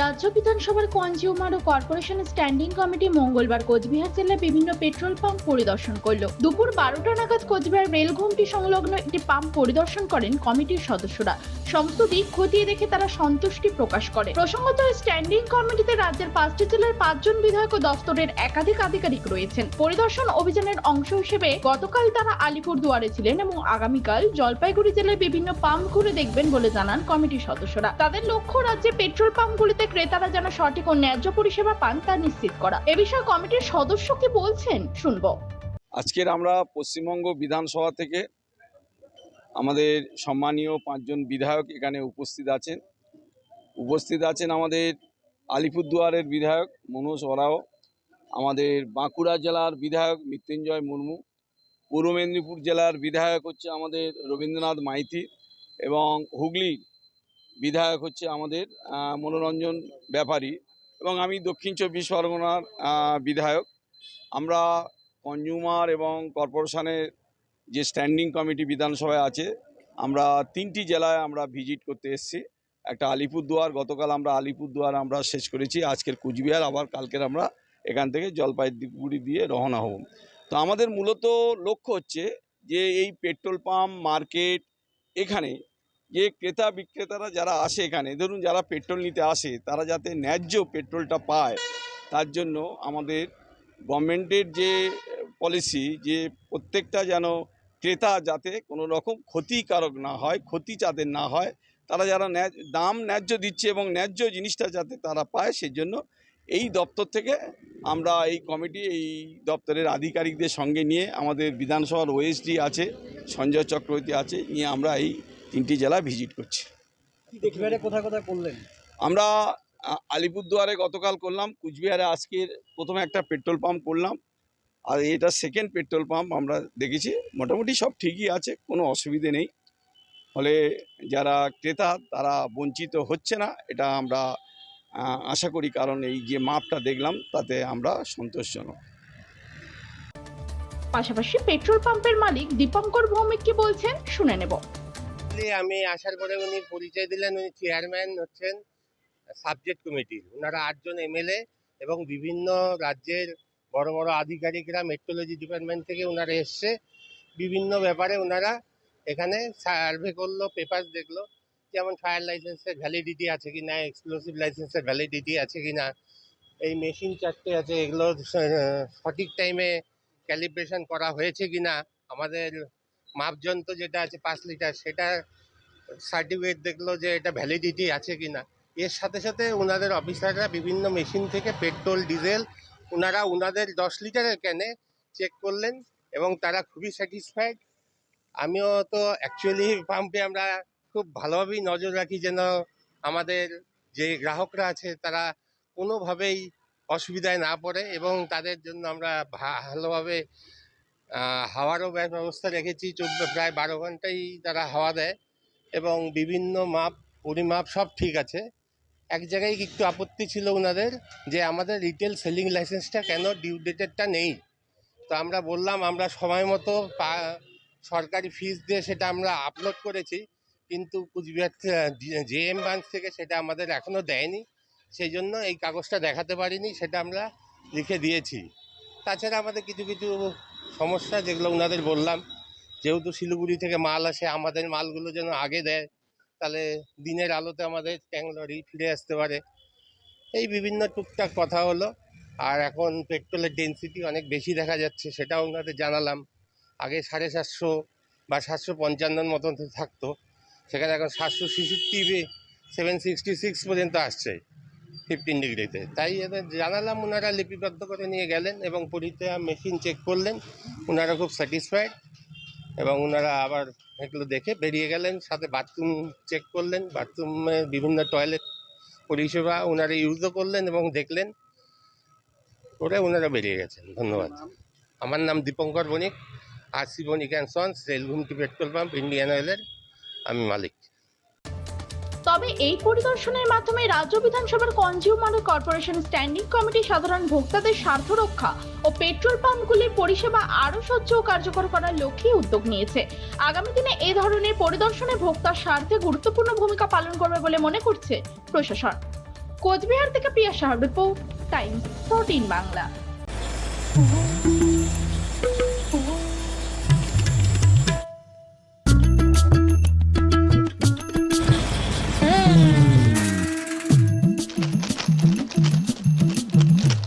রাজ্য বিধানসভার কনজিউমার ও কর্পোরেশন স্ট্যান্ডিং কমিটি মঙ্গলবার কোচবিহার জেলার বিভিন্ন পেট্রোল পাম্প পরিদর্শন করল। দুপুর বারোটা নাগাদ কোচবিহার রেলঘুমটি সংলগ্ন একটি পাম্প পরিদর্শন করেন কমিটির সদস্যরা। সমস্ত দিক খতিয়ে দেখে তারা সন্তুষ্টি প্রকাশ করে। প্রসঙ্গত, স্ট্যান্ডিং কমিটিতে রাজ্যের পাঁচটি জেলার পাঁচজন বিধায়ক ও দফতরের একাধিক আধিকারিক রয়েছেন। পরিদর্শন অভিযানের অংশ হিসেবে গতকাল তারা আলিপুর দুয়ারে ছিলেন এবং আগামীকাল জলপাইগুড়ি জেলার বিভিন্ন পাম্প ঘুরে দেখবেন বলে জানান কমিটির সদস্যরা। তাদের লক্ষ্য, রাজ্যে পেট্রোল পাম্পগুলিতে ক্রেতারা যেন সঠিক ও ন্যায্য পরিষেবা পান তা নিশ্চিত করা। এ বিষয়ে কমিটির সদস্য কি বলছেন, শুনব। আজকের আমরা পশ্চিমবঙ্গ বিধানসভা থেকে আমাদের সম্মানীয় পাঁচজন বিধায়ক এখানে উপস্থিত আছেন। উপস্থিত আছেন আমাদের আলিপুরদুয়ারের বিধায়ক মনোজ ওরাও, আমাদের বাঁকুড়া জেলার বিধায়ক মৃত্যুঞ্জয় মুর্মু, পূর্ব মেদিনীপুর জেলার বিধায়ক হচ্ছে আমাদের রবীন্দ্রনাথ মাইতি এবং হুগলির বিধায়ক হচ্ছে আমাদের মনোরঞ্জন ব্যাপারী এবং আমি দক্ষিণ চব্বিশ পরগনার বিধায়ক। আমরা কনজিউমার এবং কর্পোরেশনের যে স্ট্যান্ডিং কমিটি বিধানসভায় আছে, আমরা তিনটি জেলায় আমরা ভিজিট করতে এসেছি। একটা আলিপুরদুয়ার, গতকাল আমরা আলিপুরদুয়ার আমরা শেষ করেছি, আজকের কুচবিহার, আবার কালকের আমরা এখান থেকে জলপাইগুড়ি দিয়ে রওনা হব। তো আমাদের মূলত লক্ষ্য হচ্ছে যে এই পেট্রোল পাম্প, মার্কেট, এখানে যে ক্রেতা বিক্রেতারা যারা আসে এখানে, ধরুন যারা পেট্রোল নিতে আসে, তারা যাতে ন্যায্য পেট্রোলটা পায়, তার জন্য আমাদের গভর্নমেন্টের যে পলিসি, যে প্রত্যেকটা যেন ক্রেতা যাতে কোনো রকম ক্ষতিকারক না হয়, ক্ষতি যাতে না হয়, তারা যারা দাম ন্যায্য দিচ্ছে এবং ন্যায্য জিনিসটা যাতে তারা পায়, সেজন্য এই দপ্তর থেকে আমরা এই কমিটি, এই দপ্তরের আধিকারিকদের সঙ্গে নিয়ে আমাদের বিধানসভার ওএসডি আছে, সঞ্জয় চক্রবর্তী আছে, নিয়ে আমরা এই তিনটি জেলা ভিজিট করছি। কোথায় কোথায় করলেন? আমরা আলিপুরদুয়ারে গতকাল করলাম কুচবিহারে আজকের প্রথমে একটা পেট্রোল পাম্প করলাম আর এটা সেকেন্ড পেট্রোল পাম্প আমরা দেখেছি মোটামুটি সব ঠিকই আছে কোনো অসুবিধে নেই। ফলে যারা ক্রেতা তারা বঞ্চিত হচ্ছে না এটা আমরা আশা করি কারণ এই যে মাপটা দেখলাম তাতে আমরা সন্তোষজনক। পাশাপাশি পেট্রোল পাম্পের মালিক দীপঙ্কর ভৌমিক কি বলছেন শুনে নেব। Actually আমি আসার পরে উনি পরিচয় দিলেন, উনি চেয়ারম্যান হচ্ছেন সাবজেক্ট কমিটির ওনারা আটজন এমএলএ এবং বিভিন্ন রাজ্যের বড় বড় আধিকারিকরা মেট্রোলজি ডিপার্টমেন্ট থেকে ওনারা এসছে। বিভিন্ন ব্যাপারে ওনারা এখানে সার্ভে করল পেপার দেখল, যেমন ফায়ার লাইসেন্সের ভ্যালিডিটি আছে কি না এক্সপ্লোসিভ লাইসেন্সের ভ্যালিডিটি আছে কি না এই মেশিন চারটে আছে, এগুলো, সঠিক টাইমে ক্যালিব্রেশন করা হয়েছে কি না আমাদের মাপযন্ত্র যেটা আছে পাঁচ লিটার, সেটা সার্টিফিকেট দেখল যে এটা ভ্যালিডিটি আছে কি না এর সাথে সাথে ওনাদের অফিসাররা বিভিন্ন মেশিন থেকে পেট্রোল ডিজেল ওনারা ওনাদের দশ লিটারের ক্যানে চেক করলেন এবং তারা খুবই স্যাটিসফাইড আমিও তো অ্যাকচুয়ালি পাম্পে আমরা খুব ভালোভাবেই নজর রাখি যেন আমাদের যে গ্রাহকরা আছে তারা কোনোভাবেই অসুবিধায় না পড়ে এবং তাদের জন্য আমরা ভালোভাবে হাওয়ারও ব্যবস্থা রেখেছি প্রায় বারো ঘন্টাই তারা হাওয়া দেয় এবং বিভিন্ন মাপ, পরিমাপ সব ঠিক আছে। এক জায়গায় একটু আপত্তি ছিল ওনাদের যে আমাদের রিটেল সেলিং লাইসেন্সটা কেন ডিউ ডেটেডটা নেই? তো আমরা বললাম, আমরা সময় মতো সরকারি ফিস দিয়ে সেটা আমরা আপলোড করেছি। কিন্তু কুচবিহার জেএম ব্রাঞ্চ থেকে সেটা আমাদের এখনও দেয়নি। সেই জন্য এই কাগজটা দেখাতে পারিনি, সেটা আমরা লিখে দিয়েছি। তাছাড়া আমাদের কিছু কিছু সমস্যা যেগুলো ওনাদের বললাম, যেহেতু শিলিগুড়ি থেকে মাল আসে, আমাদের মালগুলো যেন আগে দেয়, তাহলে দিনের আলোতে আমাদের ট্যাংলরি ফিরে আসতে পারে। এই বিভিন্ন টুকটাক কথা হলো, আর এখন পেট্রোলের ডেন্সিটি অনেক বেশি দেখা যাচ্ছে, সেটাও ওনাদের জানালাম। আগে সাড়ে সাতশো বা সাতশো পঞ্চান্নর মতন থাকতো, সেখানে এখন সাতশো ছেষট্টি সেভেন সিক্সটি সিক্স পর্যন্ত আসছে। ফিফটিন ডিগ্রিতে। তাই এদের জানালাম ওনারা লিপিবদ্ধ করে নিয়ে গেলেন এবং পরীক্ষা মেশিন চেক করলেন। ওনারা খুব স্যাটিসফাইড এবং ওনারা আবার এগুলো দেখে বেরিয়ে গেলেন সাথে বাথরুম চেক করলেন। বাথরুমে বিভিন্ন টয়লেট পরিষেবা ওনারা ইউজও করলেন এবং দেখলেন। করে ওনারা বেরিয়ে গেছেন। ধন্যবাদ। আমার নাম Dipankar Banik R C Banik and sons Relghumti petrol pump Indian অয়েলের আমি মালিক। তবে এই পরিদর্শনের মাধ্যমে রাজ্য বিধানসভার কনজিউমার কর্পোরেশন স্ট্যান্ডিং কমিটি সাধারণ ভোক্তাদের স্বার্থ রক্ষা ও পেট্রোল পাম্পগুলির পরিষেবা আরও স্বচ্ছ ও কার্যকর করার লক্ষ্যে উদ্যোগ নিয়েছে। আগামী দিনে এ ধরনের পরিদর্শনে ভোক্তার স্বার্থে গুরুত্বপূর্ণ ভূমিকা পালন করবে বলে মনে করছে প্রশাসন। কোচবিহার থেকে Priya Saha report, Times fourteen Bangla.